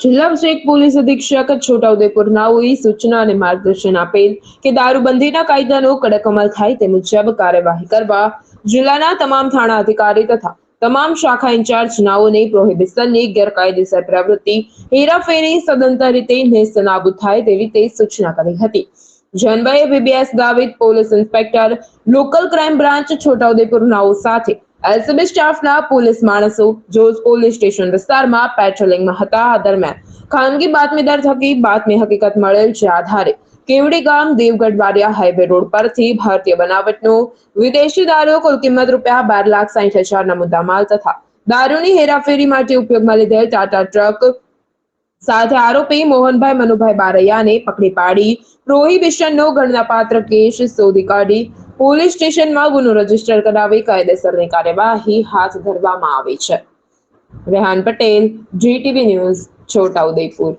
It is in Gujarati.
જિલ્લા વિષયક પોલીસ અધિક્ષક છોટાઉદેપુર નાઓએ સૂચના અને માર્ગદર્શન આપેલ કે દારૂબંધીના કાયદાનો કડક અમલ થાય તે મુજબ કાર્યવાહી કરવા જિલ્લાના તમામ થાણા અધિકારી તથા તમામ શાખા ઇન્ચાર્જ નાઓને પ્રોહિબિશનની ગેરકાયદેસર પ્રવૃત્તિ, હેરાફેરી સદંતર રીતે નેસ્તનાબૂદ થાય તેવી તે સૂચના કરી હતી. જનભાઈ BBS Gavit police inspector, local crime branch Chhota Udepur નાઓ સાથે એલસીબી સ્ટાફના પોલીસ માણસો જોજ પોલીસ સ્ટેશન વિસ્તારમાં પેટ્રોલિંગમાં હતા આ દરમિયાન. ખાનગી બાતમીદાર થકી બાતમી હકીકત મળેલ છે આધારે. કેવડી ગામ દેવગઢ વાડિયા હાઈવે રોડ પરથી ભારતીય બનાવટનો વિદેશી દારૂ કુલ કિંમત રૂપિયા બાર લાખ સાઠ હજારના મુદ્દામાલ તથા દારૂની હેરાફેરી માટે ઉપયોગમાં લીધેલ ટાટા ટ્રક સાથે આરોપી મોહનભાઈ મનુભાઈ બારૈયાને પકડી પાડી. પ્રોહિબિશનનો ગણનાપાત્ર કેસ શોધી કાઢી. પોલીસ સ્ટેશનમાં ગુનો રજિસ્ટર કરાવી કાયદેસરની કાર્યવાહી હાથ ધરવામાં આવી છે. Rehan Patel GTV news Chhota Udepur